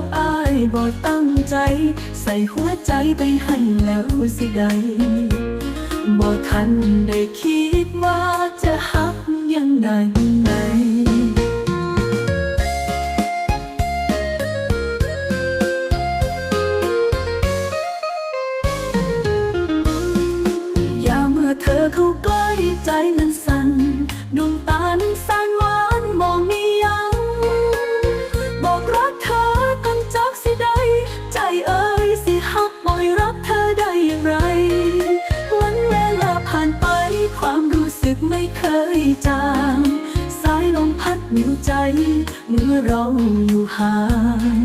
อบอายบ่ตั้งใจ ใส่หัวใจไปให้แล้วสิใดบ่ทันได้คิดว่าจะฮักยังไง เมื่อเราอยู่ห่าง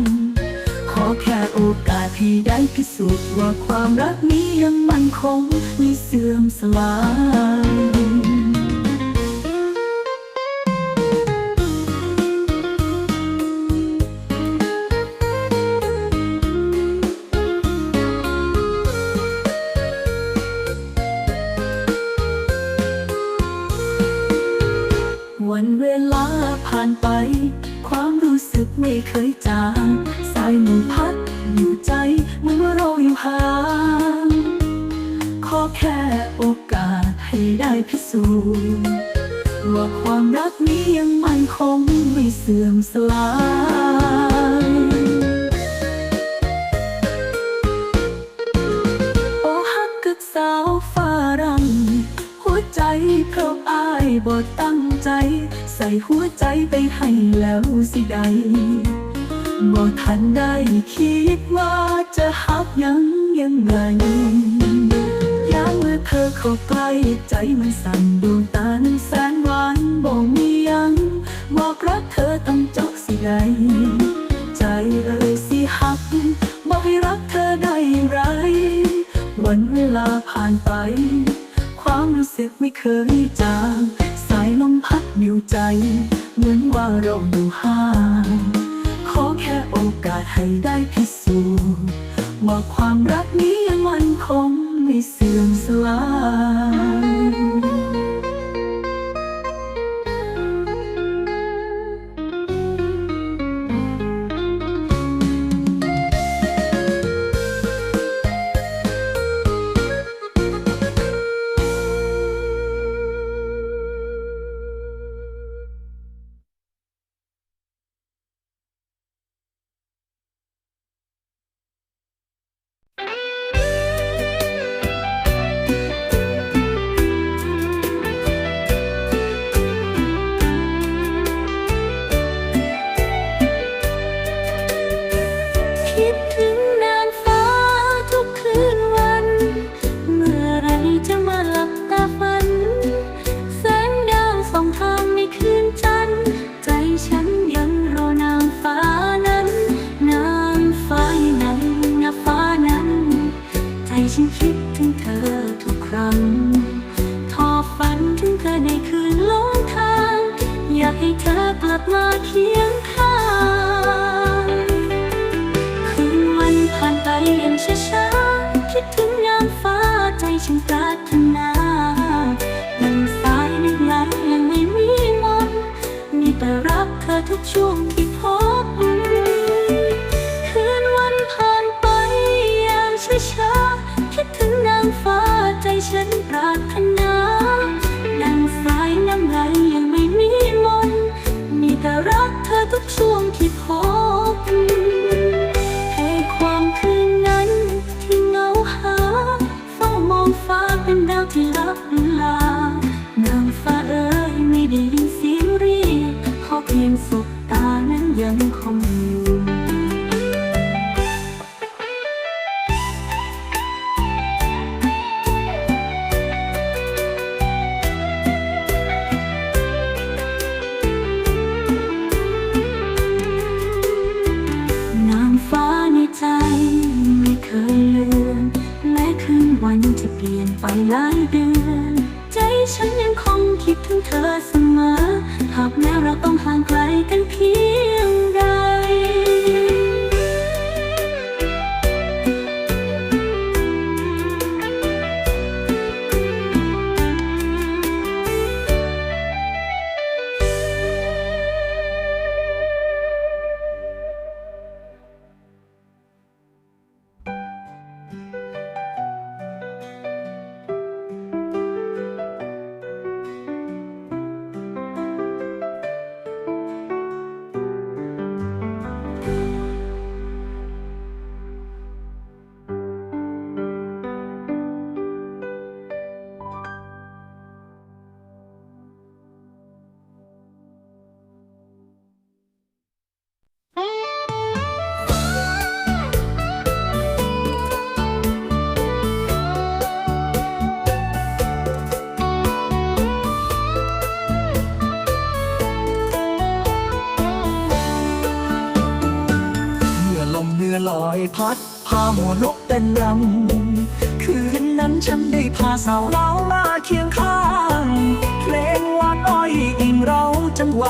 ขอแค่โอกาสที่ได้พิสูจน์ว่าความรักนี้ยังมั่นคงไม่เสื่อมสลาย สื่อมสลายโอ้ฮักกับสาวฝรั่ง หัวใจเพราะอายบ่ตั้งใจ ใส่หัวใจไปให้แล้วสิใดบ่ทันได้คิดว่าจะฮักยังยังไงยามเมื่อเธอเข้าใกล้ใจมันสั่นดวงตานั้นแสนหวานบ่มี บอกรักเธอต้องจบสิใดใจเอ่ยสิหักบอกให้รักเธอได้ไร วันเวลาผ่านไป ความรู้สึกไม่เคยจางสายลมพัดอยู่ใจ เหมือนว่าเราอยู่ห่างขอแค่โอกาสให้ได้พิสูจน์ว่าความรักนี้ยังมันคงไม่เสื่อมสลาย กเธอทุกช่วงที่พบ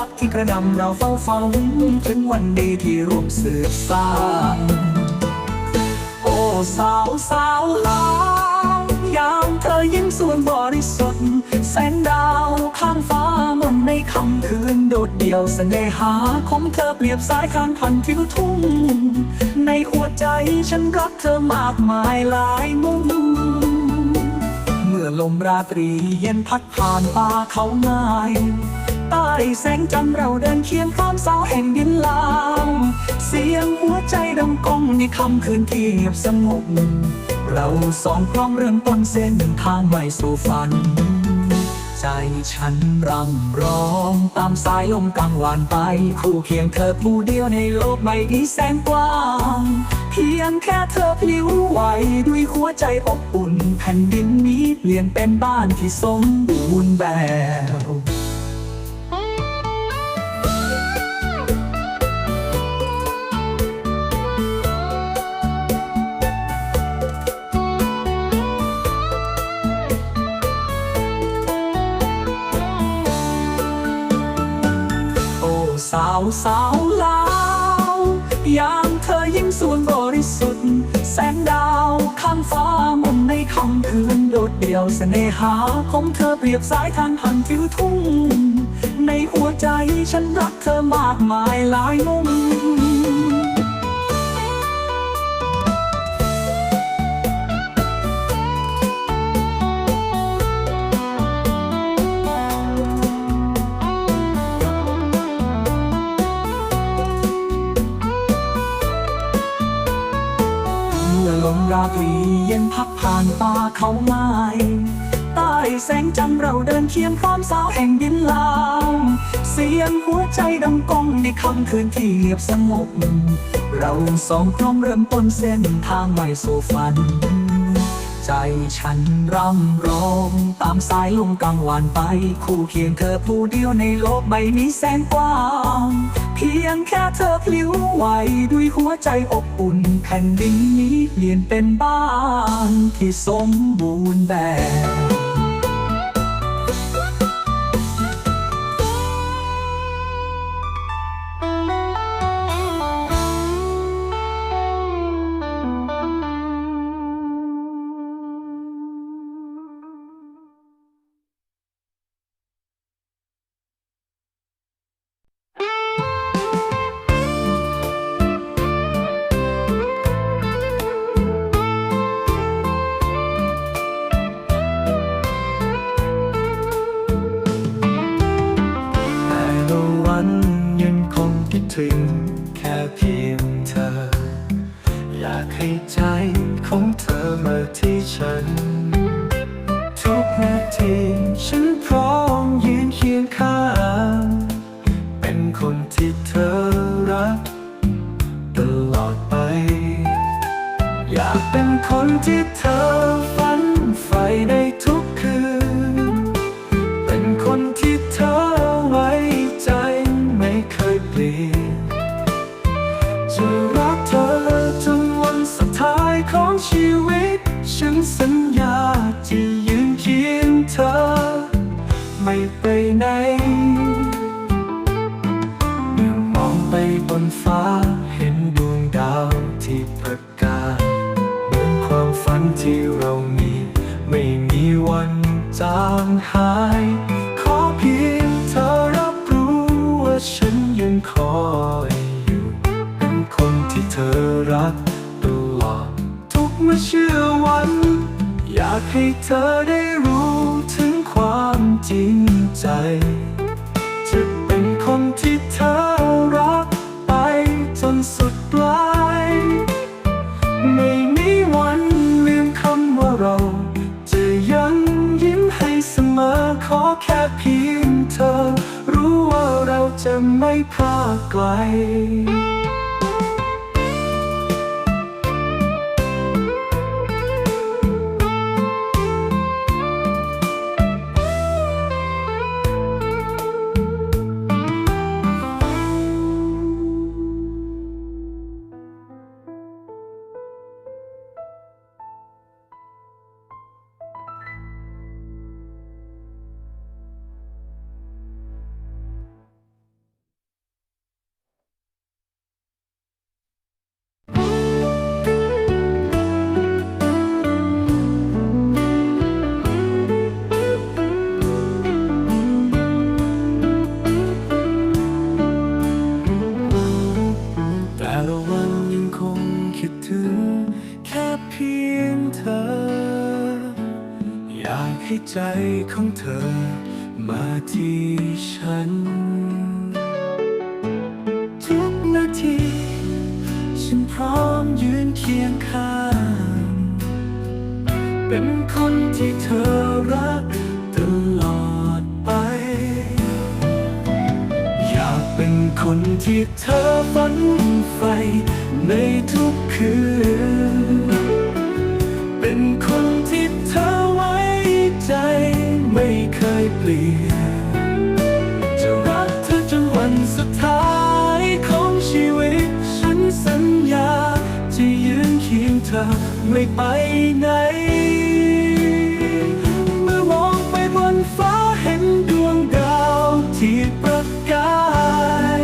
จังหวะที่กระนำเราเฝ้าฟังถึงวันดีที่ร่วมสืบสร้างโอ้สาวสาวลาวยามเธอยิ้มส่วนบริสุทธิ์แสงดาวข้างฟ้ามนในค่ำคืนโดดเดี่ยวเสน่หาของเธอเปรียบสายคานพันทิวทุ่ง ในหัวใจฉันรักเธอมากมายหลายมุม เมื่อลมราตรีเย็นพัดผ่านป่าเขาง่าย ใต้แสงจันทร์เราเดินเคียงข้ามสาวแห่งดินลางเสียงหัวใจดังก้องในค่ำคืนที่เงียบสงบเราสองพร้อมเริ่มต้นเส้นทางใหม่สู่ฝัน ใจฉันรำร้องตามสายลมกลางวานไป คู่เคียงเธอผู้เดียวในโลกใบนี้แสนกว้างเพียงแค่เธอพลิ้วไหวด้วยหัวใจอบอุ่น แผ่นดินนี้เปลี่ยนเป็นบ้านที่สมบูรณ์แบบาวสาวลาวยามเธอยิ้มสวนบริสุทธิ์ แสงดาวข้างฟ้ามุมในค่ำคืนโดดเดี่ยวเสน่หาของเธอเปรียบสายทางหันฟิวทุ่ง ในหัวใจฉันรักเธอมากมายหลายมุม ลมราตรีเย็นพัดผ่านป่าเขาไม้ใต้แสงจันทร์เราเดินเคียงพร้อมสาวแห่งดินลางเสียงหัวใจดังก้องในค่ำคืนที่เงียบสงบ เราสองพร้อมเริ่มต้นเส้นทางใหม่สู่ฝัน ใจฉันร่ำร้องตามสายลมกลางวานไป คู่เคียงเธอผู้เดียวในโลกใบนี้แสนกว้าง เพียงแค่เธอพลิ้วไหวด้วยหัวใจอบอุ่นแผ่นดินนี้เปลี่ยนเป็นบ้านที่สมบูรณ์แบบ ยังคงคิดถึงแค่เพียงเธอ อยากให้ใจ นฟ้าเห็นดวงดาวที่ประกาศเหมือนความฝันที่เรามี ไม่มีวันจางหาย ขอเพียงเธอรับรู้ว่าฉันยังคอยอยู่ เป็นคนที่เธอรักตลอดทุกเมื่อเชื่อวัน อยากให้เธอได้รู้ถึงความจริงใจ ปลาย ไม่มีวันลืมคำว่าเรา จะยังยิ้มให้เสมอขอแค่เพียงเธอ รู้ว่าเราจะไม่พลาดไกล ของเธอ ไม่ไปไหน เมื่อมองไปบนฟ้าเห็นดวงดาวที่ประกาย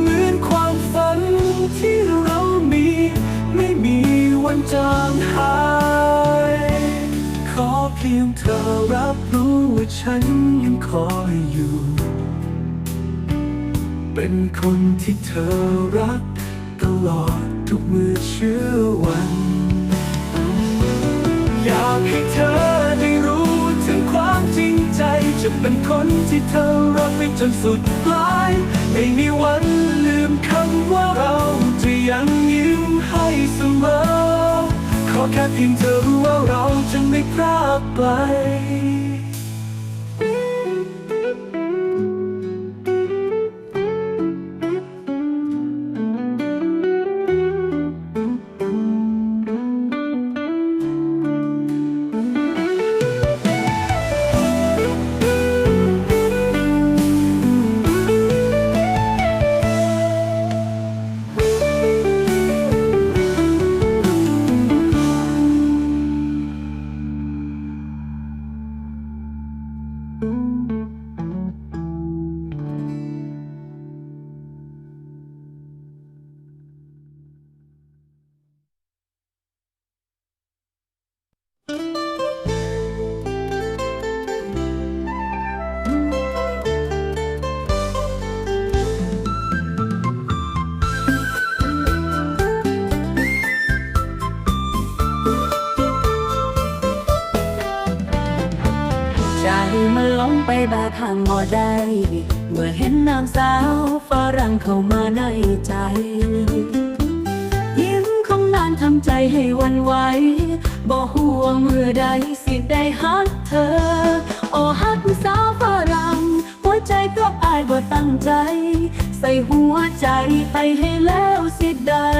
เหมือนความฝันที่เรามี ไม่มีวันจางหาย ขอเพียงเธอรับรู้ว่าฉันยังคอยอยู่ เป็นคนที่เธอรักตลอดทุกมือเชื่อวัน อยากให้เธอได้รู้ถึงความจริงใจ จะเป็นคนที่เธอรักไปจนสุดปลาย ไม่มีวันลืมคำว่าเราจะยังยิ้มให้เสมอ ขอแค่เพียงเธอรู้ว่าเราจะไม่พลาดไป มันหลงไปแบบห่างบ่ได้ เมื่อเห็นนางสาวฝรั่งเข้ามาในใจ ยิ้มของนางทำใจให้วันไหวบ่ห่วงเมื่อใดสิได้ฮักเธอ โอ้ฮักสาวฝรั่งหัวใจก็อายบ่ตั้งใจ ใส่หัวใจไปให้แล้วสิได้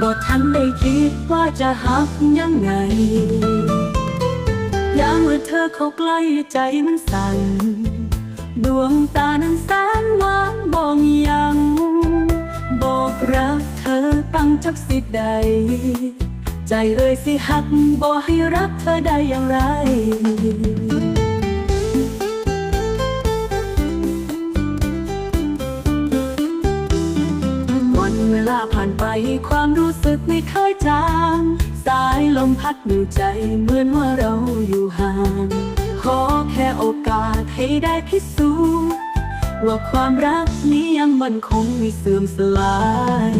บ่ทันได้คิดว่าจะฮักยังไง ยามเมื่อเธอเข้าใกล้ใจมันสั่น ดวงตานั้นแสนหวานบอกยัง บอกรักเธอตั้งจักสิใด ใจเอ่ยสิหักบอกให้รักเธอได้อย่างไรวันเวลาผ่านไปความรู้สึกไม่เคยจาง สายลมพัดมือใจเหมือนว่าเราอยู่ห่าง ขอแค่โอกาสให้ได้พิสูจน์ว่าความรักนี้ยังมันคงไม่เสื่อมสลาย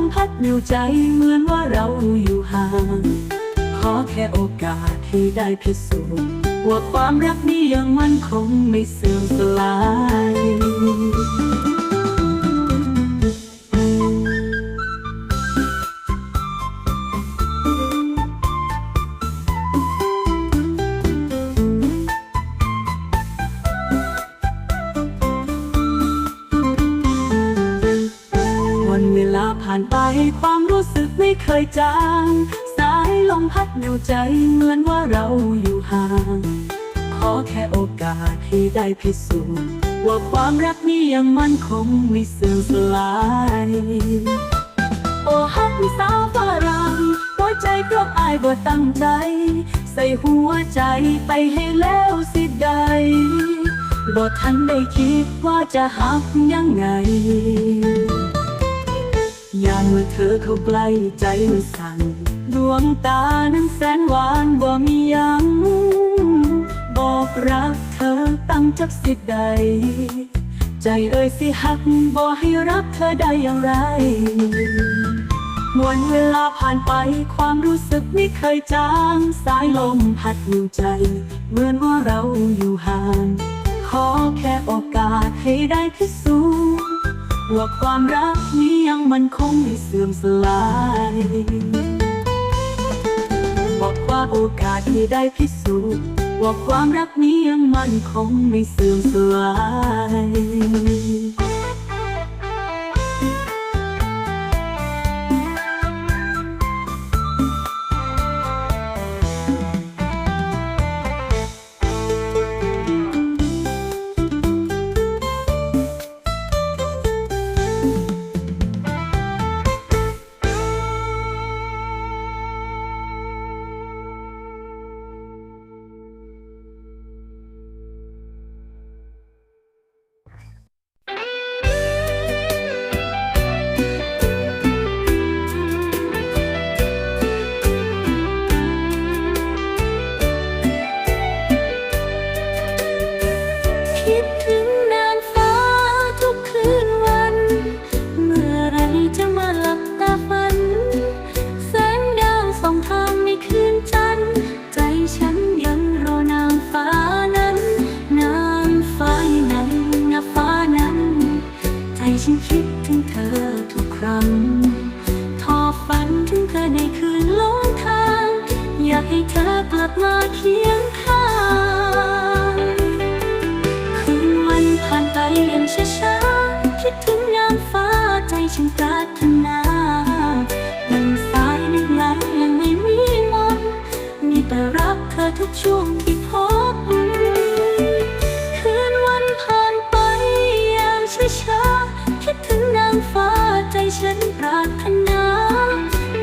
มพัดมิ้วใจเหมือนว่าเราอยู่ห่าง ขอแค่โอกาสที่ได้พิสูจน์ว่าความรักนี้ยังมั่นคงไม่เสื่อมสลาย อยู่ใจเหมือนว่าเราอยู่ห่าง ขอแค่โอกาสให้ได้พิสูจน์ว่าความรักนี้ยังมั่นคงไม่เสื่อมสลาย โอ้ฮักสาวฝรั่งหัวใจก็อายบ่ตั้งใจ ใส่หัวใจไปให้แล้วสิได้บ่ทันได้คิดว่าจะหักยังไง เมื่อเธอเข้าใกล้ใจมันสั่นดวงตานั้นแสนหวานบ่มียัง บอกรักเธอตั้งจับสิทธใด ใจเอ่ยสิหักบ่ให้รักเธอได้อย่างไรมวนเวลาผ่านไปความรู้สึกไม่เคยจาง สายลมพัดอยู่ใจ เหมือนว่าเราอยู่ห่าง ขอแค่โอกาสให้ได้พิสูจน์ ว่าความรักนี้ยังมันคงไม่เสื่อมสลายบอกว่าโอกาสที่ได้พิสูจน์ว่าความรักนี้ยังมันคงไม่เสื่อมสลาย ฉันปรารถนา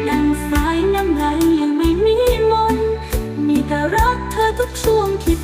ดังสายน้ำไหลยังไม่มีมน มีแต่รักเธอทุกช่วงที่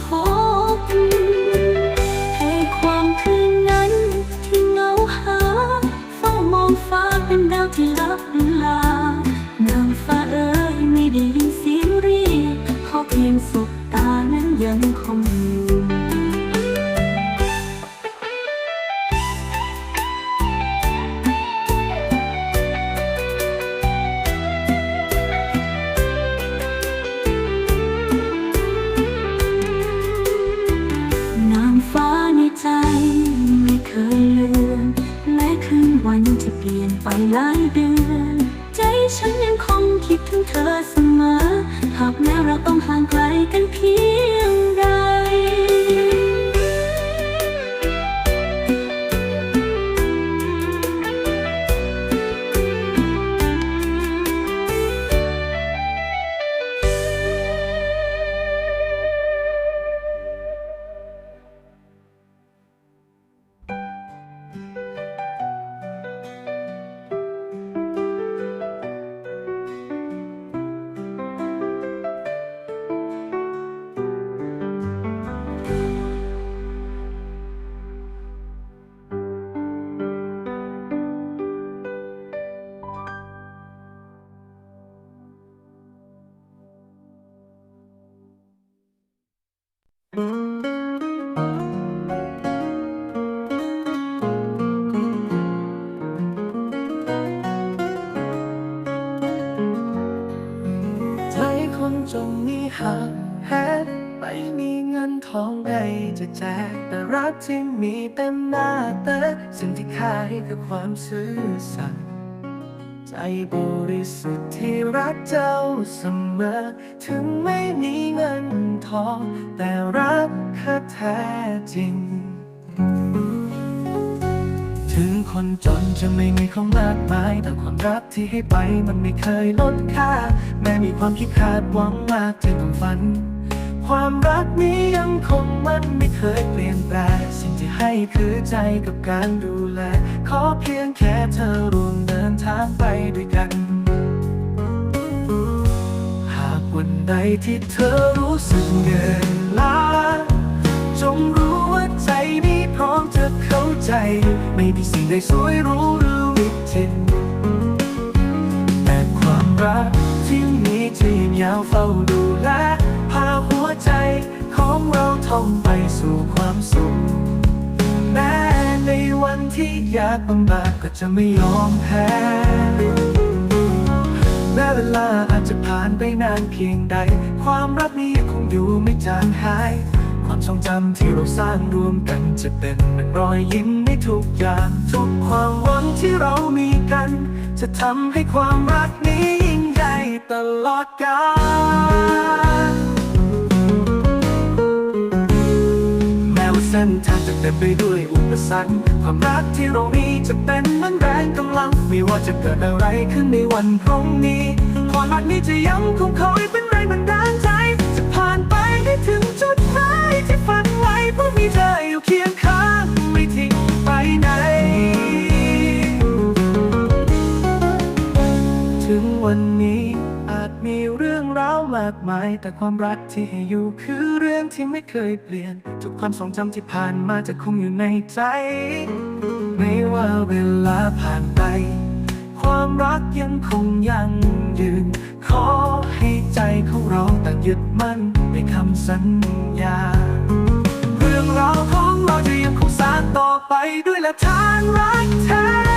วันจะเปลี่ยนไปหลายเดือน ใจฉันยังคงคิดถึงเธอเสมอ หากแม้เราต้องห่างไกลกันเพียงใด ที่มีเต็มหน้าเตอสิ่งที่ขายคือความซื่อสัตย์ใจบริสุทธิ์ที่รักเจ้าเสมอ ถึงไม่มีเงินทอง แต่รักเธอแท้จริง ถึงคนจนจะไม่มีของมากมาย แต่ความรักที่ให้ไปมันไม่เคยลดค่า แม้มีความคิดคาดหวังมากถึงความฝัน ความรักนี้ยังคงมันไม่เคยเปลี่ยนแปลงสิ่งที่ให้คือใจกับการดูแล ขอเพียงแค่เธอร่วมเดินทางไปด้วยกัน หากวันใดที่เธอรู้สึกเหนื่อยล้าจงรู้ว่าใจที่มีสิ่งใดสวยรู้หรือวิจิตรแต่ความรักที่มีจะยืนยาวเฝ้าดูแล หัวใจของเราท่องไปสู่ความสุข แม้ในวันที่ยากลำบากก็จะไม่ยอมแพ้ แม้เวลาอาจจะผ่านไปนานเพียงใด ความรักนี้คงอยู่ไม่จางหายความทรงจำที่เราสร้างรวมกันจะเป็นเหมือนรอยยิ้มในทุกอย่าง ทุกความหวังที่เรามีกัน จะทำให้ความรักนี้ยิ่งใหญ่ตลอดกาล เส้นทางจะเต็มไปด้วยอุปสรรคความรักที่เรามีจะเป็นเหมือนแรงกำลัง ไม่ว่าจะเกิดอะไรขึ้นในวันพรุ่งนี้ความรักนี้จะยังคงคอยเป็นแรงบันดาลใจ จะผ่านไปให้ถึงจุดหมายที่ฝันไว้เพราะมีเธออยู่เคียงข้างไม่ทิ้งไปไหน ถึงวันนี้อาจมีเรื่องราวมากมายแต่ความรัก ที่ให้อยู่คือเรื่องที่ไม่เคยเปลี่ยน ทุกความทรงจำที่ผ่านมาจะคงอยู่ในใจ ไม่ว่าเวลาผ่านไป ความรักยังคงยั่งยืน ขอให้ใจของเราต่างยึดมั่นในคำสัญญา เรื่องราวของเราจะยังคงสานต่อไปด้วยลักฐานรักแท้